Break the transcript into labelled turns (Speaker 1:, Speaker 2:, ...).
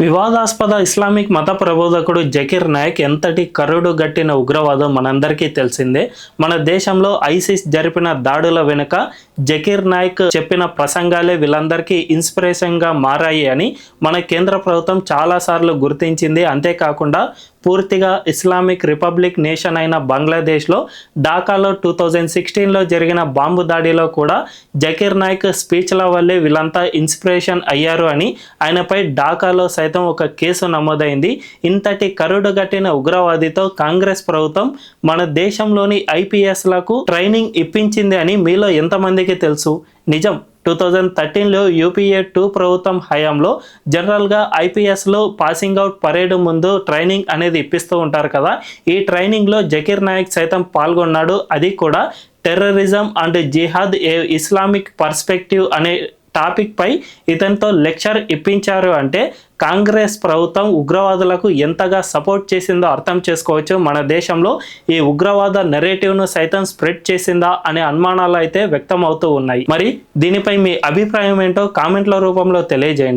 Speaker 1: వివాదాస్పద ఇస్లామిక్ మత ప్రబోధకుడు జకీర్ నాయక్ ఎంతటి కరుడు గట్టిన ఉగ్రవాదం మనందరికీ తెలిసిందే. మన దేశంలో ఐసిస్ జరిపిన దాడుల వెనుక జకీర్ నాయక్ చెప్పిన ప్రసంగాలే వీళ్ళందరికీ ఇన్స్పిరేషన్గా మారాయి అని మన కేంద్ర ప్రభుత్వం చాలాసార్లు గుర్తించింది. అంతేకాకుండా పూర్తిగా ఇస్లామిక్ రిపబ్లిక్ నేషన్ అయిన బంగ్లాదేశ్లో ఢాకాలో టూ థౌజండ్ సిక్స్టీన్లో జరిగిన బాంబు దాడిలో కూడా జకీర్ నాయక్ స్పీచ్ల వల్లే వీళ్ళంతా ఇన్స్పిరేషన్ అయ్యారు అని ఆయనపై ఢాకాలో సైతం ఒక కేసు నమోదైంది. ఇంతటి కరుడుగట్టిన ఉగ్రవాదితో కాంగ్రెస్ ప్రభుత్వం మన దేశంలోని ఐపీఎస్లకు ట్రైనింగ్ ఇప్పించింది అని మీలో ఎంతమందికి తెలుసు? నిజం టూ థౌజండ్ థర్టీన్లో యూపీఏ టూ ప్రభుత్వం హయాంలో జనరల్గా ఐపీఎస్లో పాసింగ్ అవుట్ పరేడ్ ముందు ట్రైనింగ్ అనేది ఇప్పిస్తూ ఉంటారు కదా. ఈ ట్రైనింగ్లో జకీర్ నాయక్ సైతం పాల్గొన్నాడు. అది కూడా terrorism and jihad a Islamic perspective అనే టాపిక్ పై ఇతనితో లెక్చర్ ఇప్పించారు అంటే కాంగ్రెస్ ప్రభుత్వం ఉగ్రవాదులకు ఎంతగా సపోర్ట్ చేసిందో అర్థం చేసుకోవచ్చు. మన దేశంలో ఈ ఉగ్రవాద నెరేటివ్ను సైతం స్ప్రెడ్ చేసిందా అనే అనుమానాలు అయితే వ్యక్తం అవుతూ ఉన్నాయి. మరి దీనిపై మీ అభిప్రాయం ఏంటో కామెంట్ల రూపంలో తెలియజేయండి.